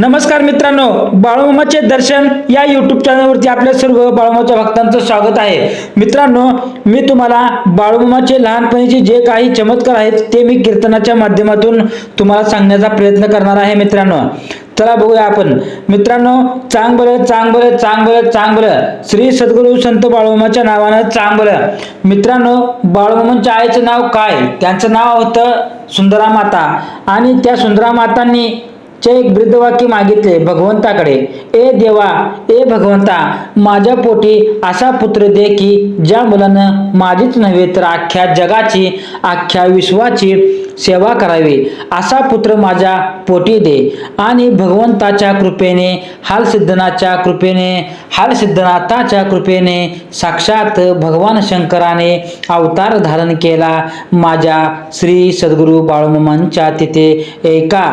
नमस्कार मित्रांनो बाळूमामाचे दर्शन या यूट्यूब चॅनलवरती आपल्या सर्व बाळूमाच्या भक्तांचं स्वागत आहे. मित्रांनो मी तुम्हाला बाळूमामाचे लहानपणीचे जे काही चमत्कार आहेत ते मी कीर्तनाच्या माध्यमातून तुम्हाला सांगण्याचा प्रयत्न करणार आहे मित्रांनो. चला बघूया आपण. मित्रांनो चांग बरं चांग बरं चांग बरं चांग बरं श्री सद्गुरू संत बाळूमाच्या नावानं चांग बरं मित्रांनो बाळूमामांच्या आईचं नाव काय? त्यांचं नाव होतं सुंदरा माता आणि त्या सुंदरा मातांनी चे एक वृद्धवाक्य मागितले भगवंताकडे ए देवा ए भगवंता माझ्या पोटी असा पुत्र दे की ज्या मुलानं माझीच नव्हे तर अख्ख्या जगाची अख्ख्या विश्वाची सेवा करावी. असा पुत्र माझ्या पोटी दे आणि भगवंताच्या कृपेने हालसिद्धनाच्या कृपेने हालसिद्धनाथाच्या कृपेने साक्षात भगवान शंकराने अवतार धारण केला. माझ्या श्री सद्गुरू बाळूमामांच्या तिथे एका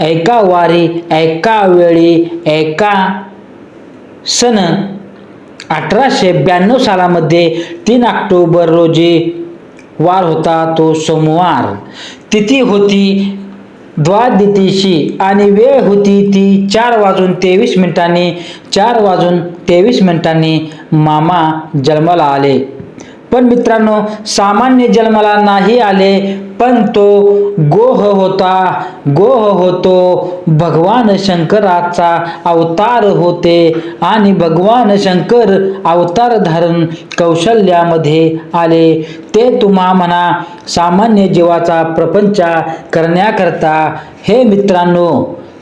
एका वारी एका वेळी एका सन अठराशे ब्याण्णव सालामध्ये तीन ऑक्टोबर रोजी वार होता तो सोमवार. तिथी होती द्वादितीशी आणि वेळ होती ती चार वाजून तेवीस मिनिटांनी चार वाजून तेवीस मिनिटांनी मामा जन्माला आले. पण मित्रांनो सामान्य जन्माला नाही आले पण तो गोह होता. गोह होतो भगवान शंकराचा अवतार होते आणि भगवान शंकर अवतार धारण कौशल्यामध्ये आले. ते तुम्हा म्हणा सामान्य जीवाचा प्रपंच करण्याकरता. हे मित्रांनो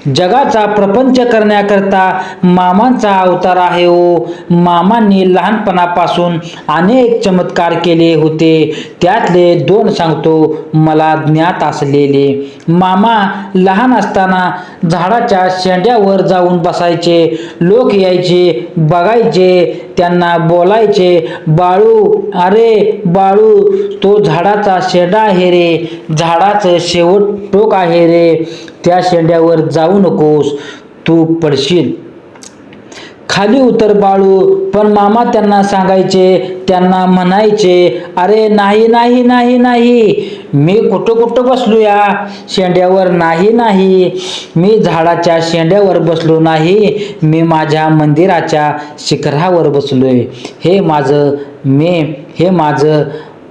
जगाचा प्रपंच करण्याकरता मामांचा अवतार आहे ओ मामांनी लहानपणापासून अनेक चमत्कार केले होते. त्यातले दोन सांगतो मला ज्ञात असलेले. मामा लहान असताना झाडाच्या शेंड्यावर जाऊन बसायचे. लोक यायचे बघायचे त्यांना बोलायचे बाळू अरे बाळू तो झाडाचा शेंडा आहे रे झाडाचं शेवट टोक आहे रे त्या शेंड्यावर जाऊ नकोस तू पडशील. खाली उतर बाळू पण मामा त्यांना सांगायचे त्यांना म्हणायचे अरे नाही नाही नाही नाही मी कुठं कुठं बसलो या? शेंड्यावर नाही नाही मी झाडाच्या शेंड्यावर बसलो नाही मी माझ्या मंदिराच्या शिखरावर बसलोय. हे माझं मी हे माझं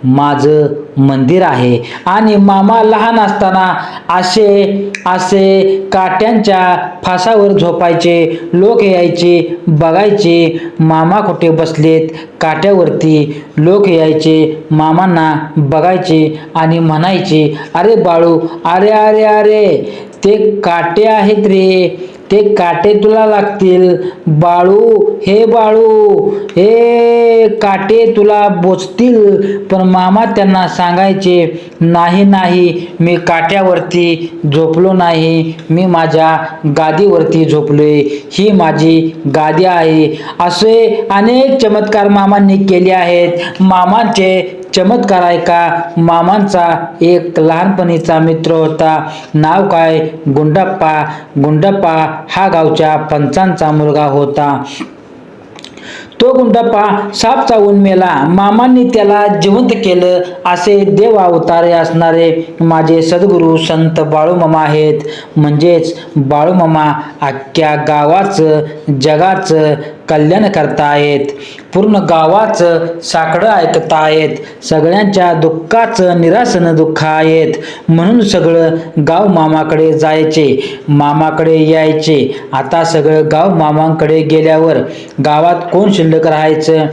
माझं मंदिर आहे. आणि मामा लहान असताना असे असे काट्यांच्या फासावर झोपायचे लोक यायचे बघायचे मामा कुठे बसलेत काट्यावरती लोक यायचे मामांना बघायचे आणि म्हणायचे अरे बाळू अरे अरे अरे ते काटे आहेत रे ते काटे तुला लागतील. बाळू हे बाळू हे काटे तुला बोचतील पण मामा त्यांना सांगायचे नाही नाही मी काट्यावरती झोपलो नाही मी माझ्या गादीवरती झोपलोय ही माझी गादी आहे. असे अनेक चमत्कार मामांनी केले आहेत. मामांचे चमत्कार आहे का मामांचा एक लहानपणीचा मित्र होता. नाव काय? गुंडप्पा. गुंडप्पा हा गावच्या पंचांचा मुलगा होता. तो गुंडप्पा साप चावून मेला. मामांनी त्याला जिवंत केलं असे देव अवतारे असणारे माझे सद्गुरू संत बाळूमामा आहेत. म्हणजेच बाळूमामा अख्ख्या गावाचं जगाचं कल्याण करतायत पूर्ण गावाचं साकडं ऐकतायत सगळ्यांच्या दुःखाचं निरासन दुःख आहेत. म्हणून सगळं गाव मामाकडे जायचे मामाकडे यायचे. आता सगळं गाव मामांकडे गेल्यावर गावात कोण शिल्लक राहायचं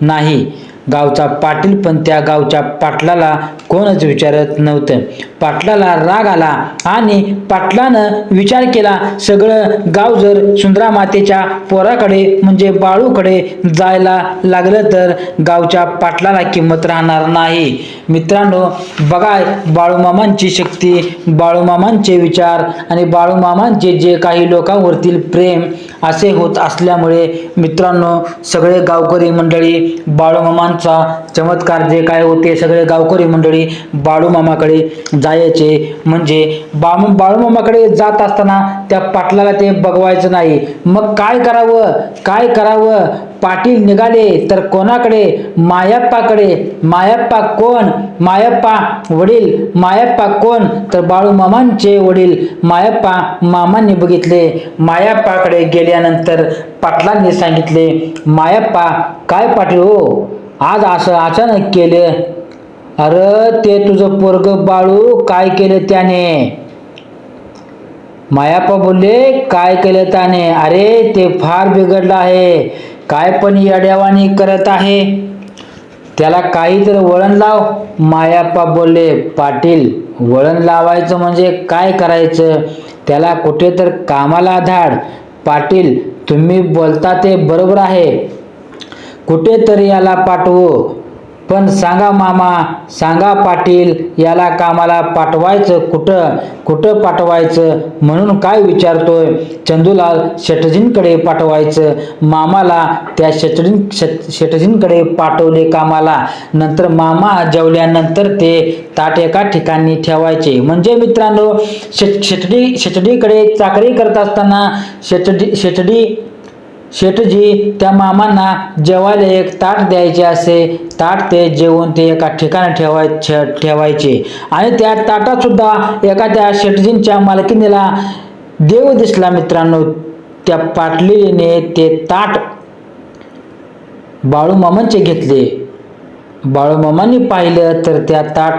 नाही. गावचा पाटील पण त्या गावच्या पाटलाला कोणच विचारत नव्हतं. पाटलाला राग आला आणि पाटलानं विचार केला सगळं गाव जर सुंदरा मातेच्या पोराकडे म्हणजे बाळूकडे जायला लागलं तर गावच्या पाटलाला किंमत राहणार नाही. मित्रांनो बघा बाळूमामांची शक्ती बाळूमामांचे विचार आणि बाळूमामांचे जे काही लोकांवरतील प्रेम असे होत असल्यामुळे मित्रांनो सगळे गावकरी मंडळी बाळूमामांचा चमत्कार जे काय होते सगळे गावकरी मंडळी बाळूमामाकडे जायचे. म्हणजे बाळू बाळूमामाकडे जात असताना त्या पाटलाला ते बघवायचं नाही. मग काय करावं? काय करावं? पाटील निघाले तर कोणाकडे? मायप्पाकडे मायप्पा कोण? मायप्पा वडील. मायप्पा कोण? तर बाळू मामांचे वडील. मायप्पा मामांनी बघितले. मायप्पाकडे गेल्यानंतर पाटलांनी सांगितले मायप्पा काय पाटील हो? आज असं अचानक केलं? अरे ते तुझं पोरग बाळू काय केलं त्याने? मायाप्पा बोलले काय केलं त्याने अरे ते फार बिघडलं आहे. काय पण येड्यावानी करत आहे. त्याला काहीतरी वळण लाव. मायाप्पा बोलले पाटील वळण लावायचं म्हणजे काय करायचं? त्याला कुठे तर कामाला धाड. पाटील तुम्ही बोलता ते बरोबर आहे. कुठेतरी याला पाठवू. पण सांगा मामा सांगा पाटील याला कामाला पाठवायचं कुठं? कुठं पाठवायचं? म्हणून काय विचारतोय? चंदूलाल शेटजींकडे पाठवायचं. मामाला त्या शेटजीं शेट शेटजींकडे पाठवले कामाला. नंतर मामा जेवल्यानंतर ते ताट एका ठिकाणी ठेवायचे. म्हणजे मित्रांनो शेट शेटडी शेटडीकडे चाकरी करत असताना शेटडी शेटडी शेटजी त्या मामांना जेवायला एक ताट द्यायचे असे. ताट ते जेवून ते एका ठिकाणी ठेवायचे ठेवायचे. आणि त्या ताटात सुद्धा एखाद्या शेटजींच्या मालकिनीला देव दिसला मित्रांनो. त्या पाटलीने ते ताट बाळूमामांचे घेतले. बाळूमामांनी पाहिलं तर त्या ताट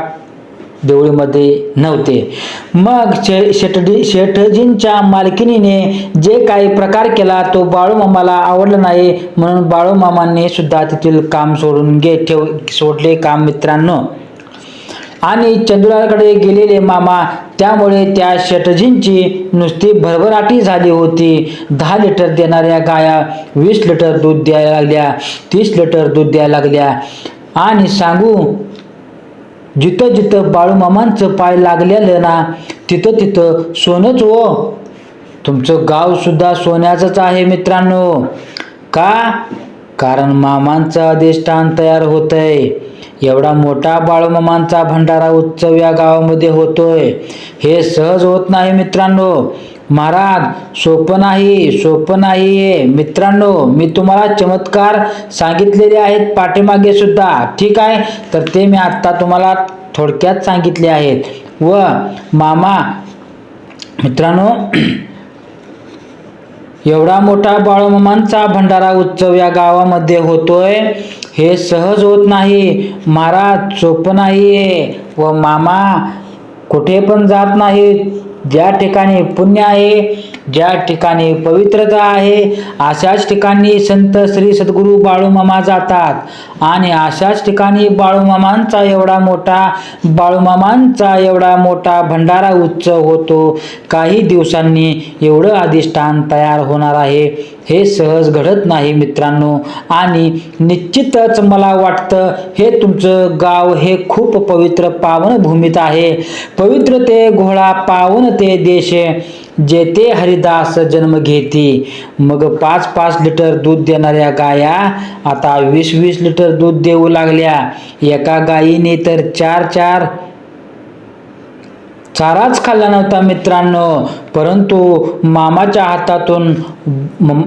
देवळीमध्ये नव्हते. मग शे शेटडी शेठजींच्या मालकिनीने जे काही प्रकार केला तो बाळूमामाला आवडला नाही. म्हणून बाळूमामांनी सुद्धा तेथील काम सोडून घे ठेव सोडले काम मित्रांनो आणि चंदुराकडे गेलेले मामा त्यामुळे त्या शेटजींची नुसती भरभराटी झाली होती. दहा लिटर देणाऱ्या गाया वीस लिटर दूध द्यायला लागल्या तीस लिटर दूध द्यायला लागल्या. आणि सांगू जिथं जिथं बाळूमामांचं पाय लागलेलं ना तिथं तिथं सोनंच हो. तुमचं गाव सुद्धा सोन्याचंच आहे मित्रांनो. का? कारण मामांचं अधिष्ठान तयार होतंय. एवढा मोठा बाळूमामांचा भंडारा उत्सव या गावामध्ये होतोय. हे सहज होत नाही मित्रांनो. महाराज सोपं नाही सोपं नाही आहे मित्रांनो मी तुम्हाला चमत्कार सांगितलेले आहेत पाठीमागे सुद्धा. ठीक आहे? तर ते मी आत्ता तुम्हाला थोडक्यात सांगितले आहेत. व मामा मित्रांनो एवढा मोठा बाळूमामांचा भंडारा उत्सव या गावामध्ये होतोय हे सहज होत नाही. महाराज सोपं नाहीये. व मामा कुठे पण जात नाहीत. ज्या ठिकाणी पुण्य आहे ज्या ठिकाणी पवित्रता आहे अशाच ठिकाणी संत श्री सद्गुरू बाळूमामा जातात. आणि अशाच ठिकाणी बाळूमामांचा एवढा मोठा बाळूमामांचा एवढा मोठा भंडारा उत्सव होतो. काही दिवसांनी एवढं अधिष्ठान तयार होणार आहे. हे सहज घडत नाही मित्रांनो. आणि निश्चितच मला वाटतं हे तुमचं गाव हे खूप पवित्र पावन भूमीत आहे. पवित्र ते घोळा पावन ते देश. जेथे हरिदास जन्म घेते मग पाच पाच लिटर दूध देणाऱ्या गाया आता वीस वीस लिटर दूध देऊ लागल्या. एका गायीने तर चार चार चाराच खाल्ला नव्हता मित्रांनो. परंतु मामाच्या हातातून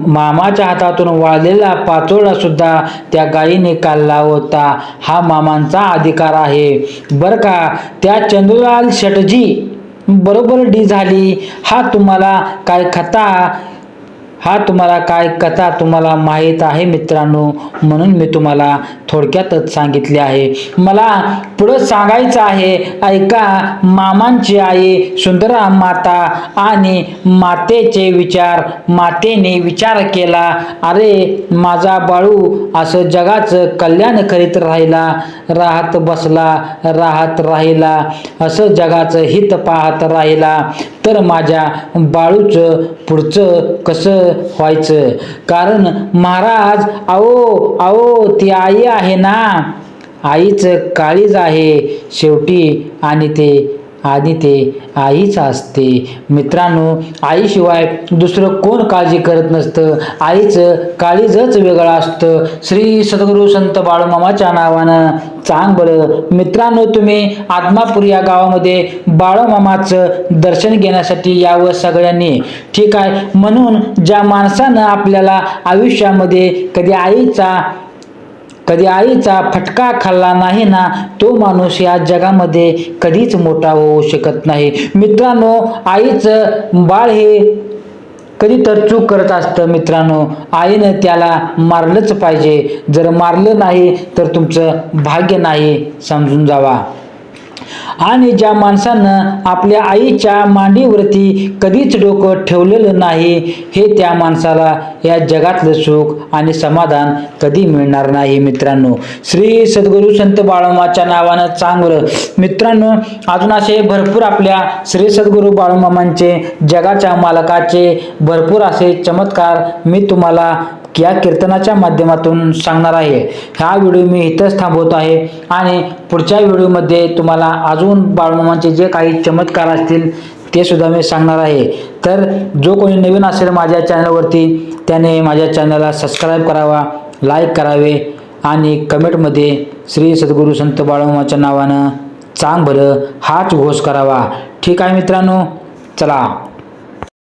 मामाच्या हातातून वाळलेला पाचोळा सुद्धा त्या गायीने काढला होता. हा मामांचा अधिकार आहे. बरं का? त्या चंद्रलाल शेटजी बरोबर डी झाली हा तुम्हाला काय कथा हा तुम्हाला काय कथा तुम्हाला माहीत आहे मित्रांनो? म्हणून मी तुम्हाला थोडक्यातच सांगितले आहे. मला पुढं सांगायचं आहे ऐका मामांची आई सुंदरा माता आणि मातेचे विचार. मातेने विचार केला अरे माझा बाळू असं जगाचं कल्याण करीत राहिला राहत बसला राहत राहिला असं जगाचं हित पाहत राहिला तर माझ्या बाळूचं पुढचं कसं व्हायचं? कारण महाराज आओ आओ ती आई आहे ना? आईचं काळीज आहे शेवटी आणि ते आणि ते आईच असते. मित्रांनो आईशिवाय दुसरं कोण काळजी करत नसतं. आईचं काळीजच वेगळं असतं. श्री सद्गुरू संत बाळूमामाच्या नावानं चांग बरं. मित्रांनो तुम्ही आत्मापूर या गावामध्ये बाळूमामाचं दर्शन घेण्यासाठी यावं सगळ्यांनी. ठीक आहे? म्हणून ज्या माणसानं आपल्याला आयुष्यामध्ये कधी आईचा कधी आईचा फटका खाल्ला नाही ना तो माणूस या जगामध्ये कधीच मोठा होऊ शकत नाही. मित्रांनो आईचं बाळ हे कधी तर चूक करत असतं मित्रांनो. आईनं त्याला मारलंच पाहिजे. जर मारलं नाही तर तुमचं भाग्य नाही समजून जावा. आणि ज्या माणसानं आपल्या आईच्या मांडीवरती कधीच डोकं ठेवलेलं नाही हे त्या माणसाला या जगातलं सुख आणि समाधान कधी मिळणार नाही मित्रांनो. श्री सद्गुरू संत बाळूमाच्या नावानं चांगलं. मित्रांनो अजून असे भरपूर आपल्या श्री सद्गुरू बाळूमामांचे जगाच्या मालकाचे भरपूर असे चमत्कार मी तुम्हाला या कीर्तनाच्या माध्यमातून सांगणार आहे. हा व्हिडिओ मी इथंच थांबवत आहे. आणि पुढच्या व्हिडिओमध्ये तुम्हाला अजून बाळमामांचे जे काही चमत्कार असतील ते सुद्धा मी सांगणार आहे. तर जो कोणी नवीन असेल माझ्या चॅनलवरती त्याने माझ्या चॅनलला सबस्क्राईब करावा लाईक करावे आणि कमेंटमध्ये श्री सद्गुरू संत बाळमामाच्या नावानं चांग भलं हाच घोष करावा. ठीक आहे मित्रांनो चला.